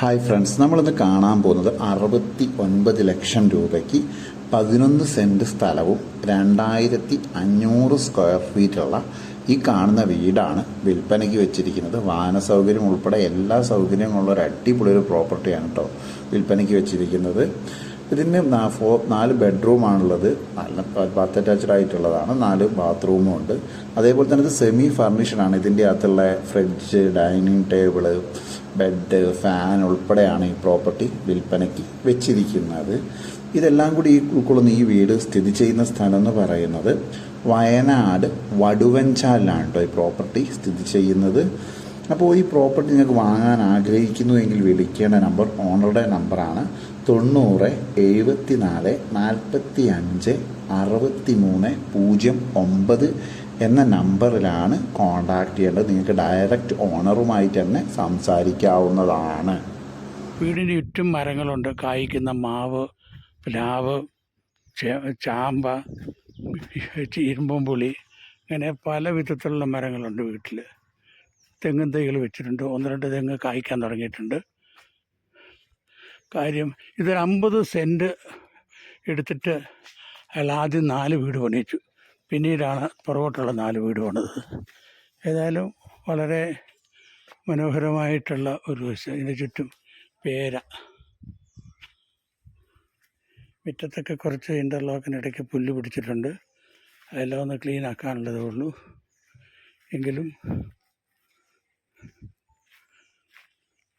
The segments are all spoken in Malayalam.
ഹായ് ഫ്രണ്ട്സ് നമ്മളിന്ന് കാണാൻ പോകുന്നത് അറുപത്തി ഒൻപത് ലക്ഷം രൂപയ്ക്ക് പതിനൊന്ന് സെന്റ് സ്ഥലവും രണ്ടായിരത്തി അഞ്ഞൂറ് സ്ക്വയർ ഫീറ്റുള്ള ഈ കാണുന്ന വീടാണ് വിൽപ്പനയ്ക്ക് വെച്ചിരിക്കുന്നത്. വാഹന സൗകര്യം ഉൾപ്പെടെ എല്ലാ സൗകര്യങ്ങളുള്ള ഒരു അടിപൊളി ഒരു പ്രോപ്പർട്ടിയാണ് കേട്ടോ വിൽപ്പനയ്ക്ക് വെച്ചിരിക്കുന്നത്. ഇതിന് ഫോ നാല് ബെഡ്റൂമാണുള്ളത് നല്ല ബാത്ത് അറ്റാച്ച്ഡ് ആയിട്ടുള്ളതാണ്. നാല് ബാത്റൂമും ഉണ്ട്. അതേപോലെ തന്നെ ഇത് സെമി ഫർണിഷഡാണ് ഇതിന്റെ അകത്തുള്ള fridge dining table bed fan ഉൾപ്പെടെയാണ് ഈ പ്രോപ്പർട്ടി വിൽപ്പനയ്ക്ക് വെച്ചിരിക്കുന്നത്. ഇതെല്ലാം കൂടി ഈ ഉൾക്കൊള്ളുന്ന ഈ വീട് സ്ഥിതി ചെയ്യുന്ന സ്ഥലം എന്ന് പറയുന്നത് വയനാട് വടുവഞ്ചാലിലാണ് കേട്ടോ ഈ പ്രോപ്പർട്ടി സ്ഥിതി ചെയ്യുന്നത്. അപ്പോൾ ഈ പ്രോപ്പർട്ടി നിങ്ങൾക്ക് വാങ്ങാൻ ആഗ്രഹിക്കുന്നുവെങ്കിൽ വിളിക്കേണ്ട നമ്പർ ഓണറുടെ നമ്പറാണ് തൊണ്ണൂറ് എഴുപത്തി നാല് നാൽപ്പത്തി അഞ്ച് അറുപത്തി മൂന്ന് പൂജ്യം ഒമ്പത് എന്ന നമ്പറിലാണ് കോണ്ടാക്ട് ചെയ്യേണ്ടത്. നിങ്ങൾക്ക് ഡയറക്റ്റ് ഓണറുമായി തന്നെ സംസാരിക്കാവുന്നതാണ്. വീടിന് ചുറ്റും മരങ്ങളുണ്ട്. കായ്ക്കുന്ന മാവ് പ്ലാവ് ചാമ്പ ഇരുമ്പുംപുളി അങ്ങനെ പല വിധത്തിലുള്ള മരങ്ങളുണ്ട് വീട്ടിൽ തെങ്ങും തൈകൾ വെച്ചിട്ടുണ്ട്. ഒന്ന് രണ്ട് തെങ്ങ് കായ്ക്കാൻ തുടങ്ങിയിട്ടുണ്ട്. കാര്യം ഇതൊരു അമ്പത് സെന്റ് എടുത്തിട്ട് അയാൾ ആദ്യം നാല് വീട് പണിയിച്ചു. പിന്നീടാണ് പുറകോട്ടുള്ള നാല് വീട് പണിത്. ഏതായാലും വളരെ മനോഹരമായിട്ടുള്ള ഒരു വശം ഇതിന് ചുറ്റും പേര. മുറ്റത്തൊക്കെ കുറച്ച് ഇന്റർലോക്കിനിടയ്ക്ക് പുല്ല് പിടിച്ചിട്ടുണ്ട്. അതെല്ലാം ഒന്ന് ക്ലീൻ ആക്കാനുള്ളതേ ഉള്ളൂ. എങ്കിലും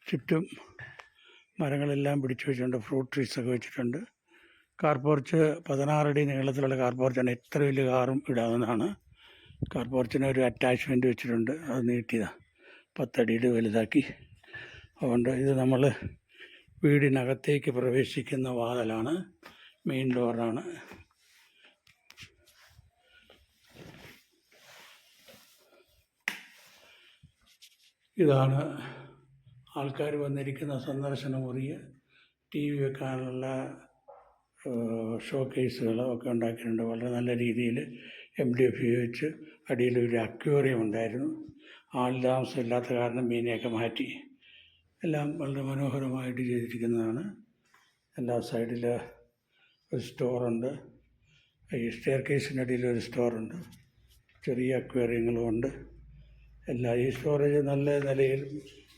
ചുറ്റും മരങ്ങളെല്ലാം പിടിച്ചു വെച്ചിട്ടുണ്ട്. ഫ്രൂട്ട് ട്രീസൊക്കെ വെച്ചിട്ടുണ്ട്. കാർ പോർച്ച് പതിനാറടി നീളത്തിലുള്ള കാർ പോർച്ചാണ് എത്ര വലിയ കാറും ഇടാവുന്നതാണ്. കാർ പോർച്ചിന് ഒരു അറ്റാച്ച്മെന്റ് വെച്ചിട്ടുണ്ട്. അത് നീട്ടിയതാണ് പത്തടിയിൽ വലുതാക്കി. അതുകൊണ്ട് ഇത് നമ്മൾ വീടിനകത്തേക്ക് പ്രവേശിക്കുന്ന വാതിലാണ്. മെയിൻ ഡോറാണ് ഇതാണ് ആൾക്കാർ വന്നിരിക്കുന്ന സന്ദർശന മുറി ടി വി വെക്കാനുള്ള ഷോ കേസുകളും ഒക്കെ ഉണ്ടാക്കിയിട്ടുണ്ട്. വളരെ നല്ല രീതിയിൽ എം ഡി എഫ് ഉപയോഗിച്ച് അടിയിൽ ഒരു അക്വേറിയം ഉണ്ടായിരുന്നു. ആൾ താമസം ഇല്ലാത്ത കാരണം മീനെയൊക്കെ മാറ്റി. എല്ലാം വളരെ മനോഹരമായിട്ട് ചെയ്തിരിക്കുന്നതാണ്. എല്ലാ സൈഡിൽ ഒരു സ്റ്റോറുണ്ട്. ഈ സ്റ്റെയർ കേസിനടിയിൽ ഒരു സ്റ്റോറുണ്ട്. ചെറിയ അക്വേറിയങ്ങളും ഉണ്ട്. എല്ലാ ഈ സ്റ്റോറേജ് നല്ല നിലയിൽ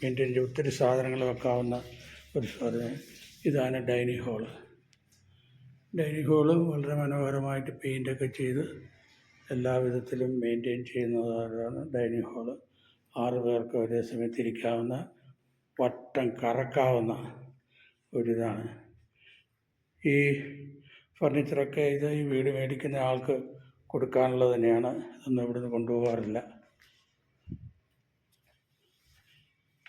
മെയിന്റെയിൻ ചെയ്ത് ഒത്തിരി സാധനങ്ങൾ വെക്കാവുന്ന ഒരു സ്റ്റോറേജ്. ഇതാണ് ഡൈനിങ് ഹാൾ. ഡൈനിങ് ഹോൾ വളരെ മനോഹരമായിട്ട് പെയിന്റൊക്കെ ചെയ്ത് എല്ലാ വിധത്തിലും ചെയ്യുന്നതാണ് ഡൈനിങ് ഹോൾ ആറ് പേർക്ക് ഒരേ സമയത്ത് ഇരിക്കാവുന്ന വട്ടം കറക്കാവുന്ന ഒരിതാണ്. ഈ ഫർണിച്ചറൊക്കെ ഇത് ഈ വീട് മേടിക്കുന്ന ആൾക്ക് കൊടുക്കാനുള്ളത് തന്നെയാണ്. ഇതൊന്നും ഇവിടുന്ന് കൊണ്ടുപോകാറില്ല.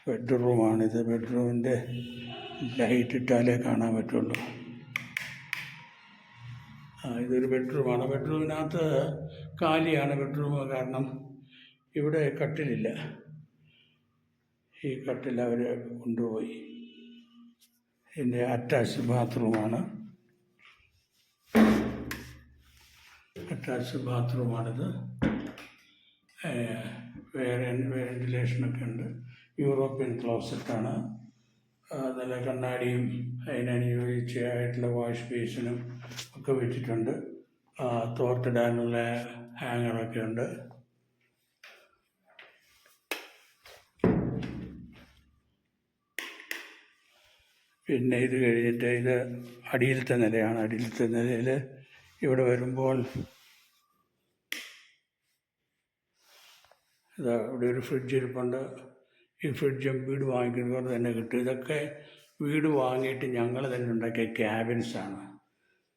ബെഡ്റൂമാണിത് ബെഡ്റൂമിന്റെ ലൈറ്റ് ഇട്ടാലേ കാണാൻ പറ്റുള്ളൂ. ഇതൊരു ബെഡ്റൂമാണ്. ബെഡ്റൂമിനകത്ത് കാലിയാണ് ബെഡ്റൂം കാരണം ഇവിടെ കട്ടിലില്ല. ഈ കട്ടിൽ അവർ കൊണ്ടുപോയി. ഇതിന്റെ അറ്റാച്ച് ബാത്റൂമാണ്. അറ്റാച്ച് ബാത്റൂമാണിത്. വേറെ വെന്റിലേഷനൊക്കെ ഉണ്ട്. യൂറോപ്യൻ ക്ലോസറ്റാണ്. നല്ല കണ്ണാടിയും അതിനനുയോജിച്ചായിട്ടുള്ള വാഷ് ബേസിനും ഒക്കെ വെച്ചിട്ടുണ്ട്. തോർത്തിടാനുള്ള ഹാങ്ങറൊക്കെ ഉണ്ട്. പിന്നെ ഇത് കഴിഞ്ഞിട്ട് ഇത് അടിയിലത്തെ നിലയാണ്. അടിയിലത്തെ നിലയിൽ ഇവിടെ വരുമ്പോൾ ഇതാ ഇവിടെ ഒരു ഫ്രിഡ്ജ് ഇരിപ്പുണ്ട്. ഈ ഫ്രിഡ്ജും വീട് വാങ്ങിക്കുന്നവർ തന്നെ കിട്ടും. ഇതൊക്കെ വീട് വാങ്ങിയിട്ട് ഞങ്ങൾ തന്നെ ഉണ്ടാക്കിയ ക്യാബിൻസാണ്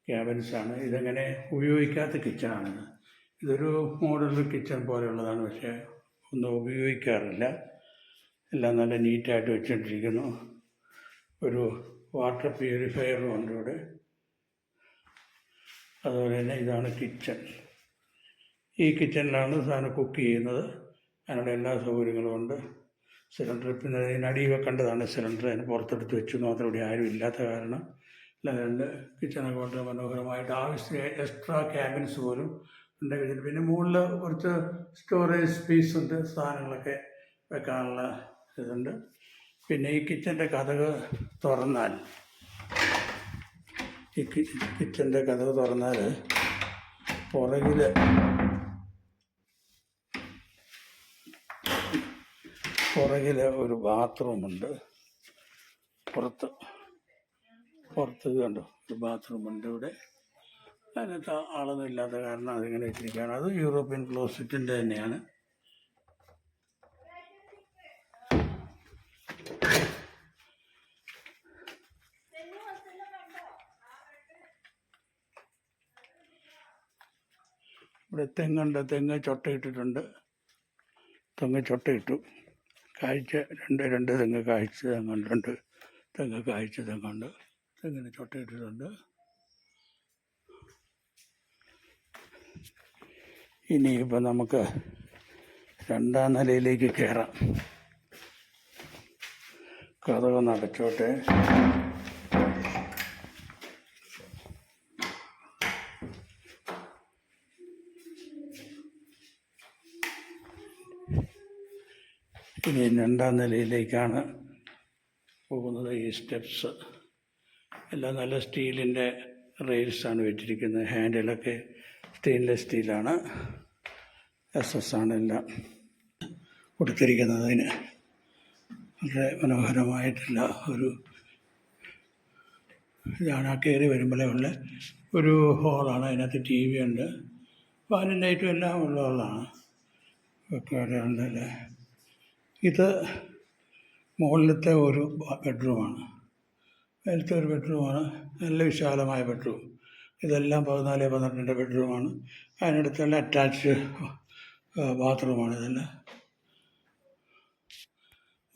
ക്യാബിൻസാണ് ഇതങ്ങനെ ഉപയോഗിക്കാത്ത കിച്ചണാണിത് ഇതൊരു മോഡൽ കിച്ചൺ പോലെയുള്ളതാണ് പക്ഷേ ഒന്നും ഉപയോഗിക്കാറില്ല. എല്ലാം നല്ല നീറ്റായിട്ട് വെച്ചുകൊണ്ടിരിക്കുന്നു ഒരു വാട്ടർ പ്യൂരിഫയറും ഉണ്ട് ഇവിടെ. അതുപോലെ തന്നെ ഇതാണ് കിച്ചൺ. ഈ കിച്ചണിലാണ് സാധനം കുക്ക് ചെയ്യുന്നത്. അതിനുള്ള എല്ലാ സൗകര്യങ്ങളും ഉണ്ട്. സിലിണ്ടർ പിന്നെ അതിനടി വെക്കേണ്ടതാണ് സിലിണ്ടർ. അതിന് പുറത്തെടുത്ത് വെച്ചു മാത്രം ഇവിടെ ആരും ഇല്ലാത്ത കാരണം. അല്ലാതെ കിച്ചണൊക്കെ വളരെ മനോഹരമായിട്ട് ആവശ്യത്തിന് എക്സ്ട്രാ ക്യാബിൻസ് പോലും ഉണ്ട് കിച്ചൺ പിന്നെ മുകളിൽ കുറച്ച് സ്റ്റോറേജ് സ്പേസ് ഉണ്ട്. സാധനങ്ങളൊക്കെ വെക്കാനുള്ള ഇതുണ്ട്. പിന്നെ ഈ കിച്ചന്റെ കഥക് തുറന്നാൽ ഈ കിച്ചന്റെ കഥക് തുറന്നാൽ പുറകിൽ പുറകിൽ ഒരു ബാത്റൂമുണ്ട് പുറത്ത് പുറത്ത് കണ്ടോ. ഒരു ബാത്റൂമുണ്ട് ഇവിടെ. അതിനകത്ത് ആളൊന്നും ഇല്ലാത്ത കാരണം അതിങ്ങനെ ഇട്ടിരിക്കുകയാണ്. അത് യൂറോപ്യൻ ക്ലോസറ്റിന്റെ തന്നെയാണ്. ഇവിടെ തെങ്ങുണ്ട് തെങ്ങ് ചൊട്ടയിട്ടിട്ടുണ്ട്. തെങ്ങ് ചൊട്ടയിട്ടു. കാഴ്ച രണ്ട് രണ്ട് തെങ്ങ് കാഴ്ച തെങ്ങുണ്ട് തെങ്ങ് കാഴ്ച തെങ്ങുണ്ട് തെങ്ങിന് ചൊട്ടയിട്ടിട്ടുണ്ട്. ഇനിയിപ്പോൾ നമുക്ക് രണ്ടാം നിലയിലേക്ക് കയറാം. കഥകൾ നടച്ചോട്ടെ ഇനി രണ്ടാം നിലയിലേക്കാണ് പോകുന്നത് ഈ സ്റ്റെപ്സ്. എല്ലാം നല്ല സ്റ്റീലിന്റെ റെയിൽസാണ് വെച്ചിരിക്കുന്നത്. ഹാൻഡിലൊക്കെ സ്റ്റെയിൻലെസ് സ്റ്റീലാണ്. എസ് എസ് ആണ് എല്ലാം കൊടുത്തിരിക്കുന്നത് അതിന്. വളരെ മനോഹരമായിട്ടുള്ള ഒരു ഇതാണ്. ആ കയറി വരുമ്പോഴേ ഉള്ള ഒരു ഹോളാണ്. അതിനകത്ത് ടി വി ഉണ്ട്. ഫാനും ലൈറ്റും എല്ലാം ഉള്ള ഹോളാണ്. ഒക്കെ അവിടെ ഉണ്ടല്ലേ. ഇത് മുകളിലത്തെ ഒരു ബെഡ്റൂമാണ് അതിലത്തെ ഒരു ബെഡ്റൂമാണ്. നല്ല വിശാലമായ ബെഡ്റൂം. ഇതെല്ലാം പതിനാല് പന്ത്രണ്ടിന്റെ ബെഡ്റൂമാണ്. അതിനടുത്തുള്ള അറ്റാച്ച് ബാത്റൂമാണ് ഇതെല്ലാം.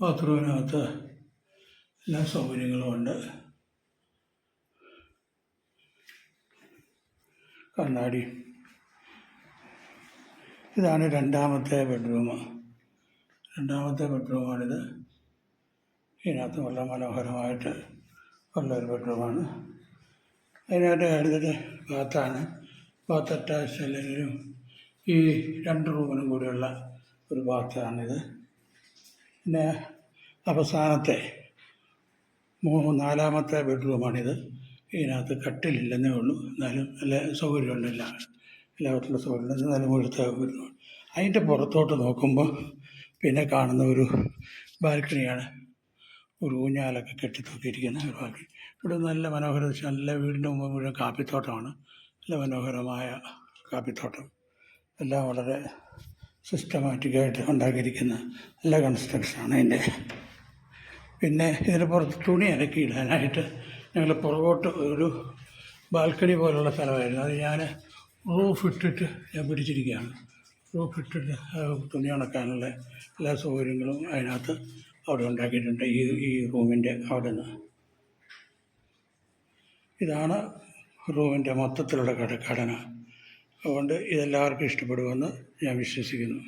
ബാത്റൂമിനകത്ത് എല്ലാ സൗകര്യങ്ങളും ഉണ്ട്. കണ്ണാടി. ഇതാണ് രണ്ടാമത്തെ ബെഡ്റൂം. രണ്ടാമത്തെ ബെഡ്റൂമാണിത്. ഇതിനകത്ത് വളരെ മനോഹരമായിട്ട് ഒരു ബെഡ്റൂമാണ് അതിനകത്ത് അടുത്തിട്ട് ബാത്താണ് ബാത്ത് അറ്റാച്ച് അല്ലെങ്കിലും ഈ രണ്ട് റൂമിനും കൂടിയുള്ള ഒരു ബാത്താണിത് പിന്നെ അവസാനത്തെ മൂന്ന് നാലാമത്തെ ബെഡ്റൂമാണിത്. ഇതിനകത്ത് കട്ടിലില്ലെന്നേ ഉള്ളൂ. എന്നാലും നല്ല സൗകര്യമുണ്ടല്ല. എല്ലാവർക്കുള്ള സൗകര്യമുണ്ട്. എന്നാലും മുഴുത്ത അതിന്റെ പുറത്തോട്ട് നോക്കുമ്പോൾ പിന്നെ കാണുന്ന ഒരു ബാൽക്കണിയാണ്. ഒരു ഊഞ്ഞാലൊക്കെ കെട്ടി തൂക്കിയിരിക്കുന്ന ഒരു ബാൽക്കണി ഇവിടെ നല്ല മനോഹര നല്ല വീടിന്റെ മുമ്പ് മുഴുവൻ കാപ്പിത്തോട്ടമാണ്. നല്ല മനോഹരമായ കാപ്പിത്തോട്ടം. എല്ലാം വളരെ സിസ്റ്റമാറ്റിക്കായിട്ട് ഉണ്ടാക്കിയിരിക്കുന്ന നല്ല കൺസ്ട്രക്ഷനാണ് അതിന്റെ പിന്നെ ഇതിന് പുറത്ത് തുണി അലക്കി ഇടാനായിട്ട് ഞങ്ങൾ പുറകോട്ട് ഒരു ബാൽക്കണി പോലുള്ള സ്ഥലമായിരുന്നു. അത് ഞാൻ റൂഫ് ഇട്ടിട്ട് ഞാൻ പിടിച്ചിരിക്കുകയാണ്. റൂഫ് ഇട്ടിട്ട് തുണി ഉണക്കാനുള്ള എല്ലാ സൗകര്യങ്ങളും അതിനകത്ത് അവിടെ ഉണ്ടാക്കിയിട്ടുണ്ട് ഈ ഈ റൂമിന്റെ അവിടെ നിന്ന്. ഇതാണ് റൂമിന്റെ മൊത്തത്തിലുള്ള ഘടന അതുകൊണ്ട് ഇതെല്ലാവർക്കും ഇഷ്ടപ്പെടുമെന്ന് ഞാൻ വിശ്വസിക്കുന്നു.